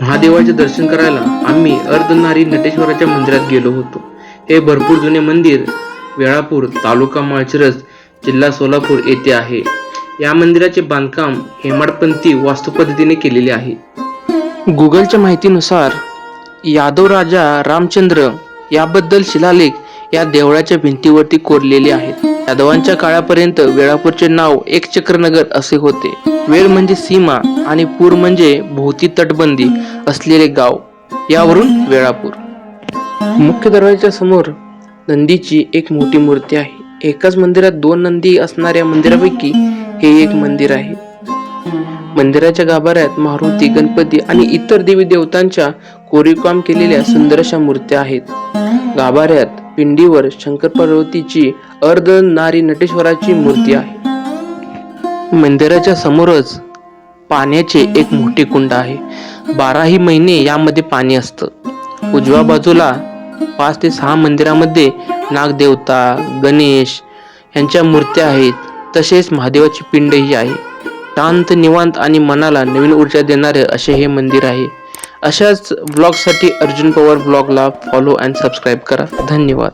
महादेवाचे दर्शन करायला आम्ही अर्धनारी नटेश्वराच्या मंदिरात गेलो होतो. हे भरपूर जुने मंदिर वेळापूर तालुका माळशिरस जिल्हा सोलापूर येथे आहे. या मंदिराचे बांधकाम हेमाडपंथी वास्तू पद्धतीने केलेले आहे. गुगलच्या माहितीनुसार यादव राजा रामचंद्र याबद्दल शिलालेख या देवळाच्या भिंतीवरती कोरलेले आहेत. यादवांच्या काळापर्यंत वेळापूरचे नाव एक चक्रनगर असे होते. वेळ म्हणजे सीमा आणि पूर म्हणजे भोवती तटबंदी असलेले गाव. यावरून वेळापूर. मुख्य दरवाजाच्या समोर नंदीची एक मोठी मूर्ती आहे. एकाच मंदिरात दोन नंदी असणाऱ्या मंदिरापैकी हे एक मंदिर आहे. मंदिराच्या गाभाऱ्यात मारुती गणपती आणि इतर देवी देवतांच्या कोरीवकाम केलेल्या सुंदर अशा मूर्त्या आहेत. गाभाऱ्यात पिंडीवर शंकर पार्वतीची अर्ध नारी नटेश्वराची मूर्ती आहे. मंदिराच्या समोरच पाण्याचे एक मोठे कुंड आहे. बाराही महिने यामध्ये पाणी असतं. उजव्या बाजूला पाच ते सहा मंदिरामध्ये नागदेवता गणेश यांच्या मूर्त्या आहेत. तसेच महादेवाची पिंडही आहे. शांत निवांत आणि मनाला नवीन ऊर्जा देणारे असे हे मंदिर आहे. अशाच ब्लॉगसाठी अर्जुन पवार ब्लॉगला फॉलो अँड सबस्क्राईब करा. धन्यवाद.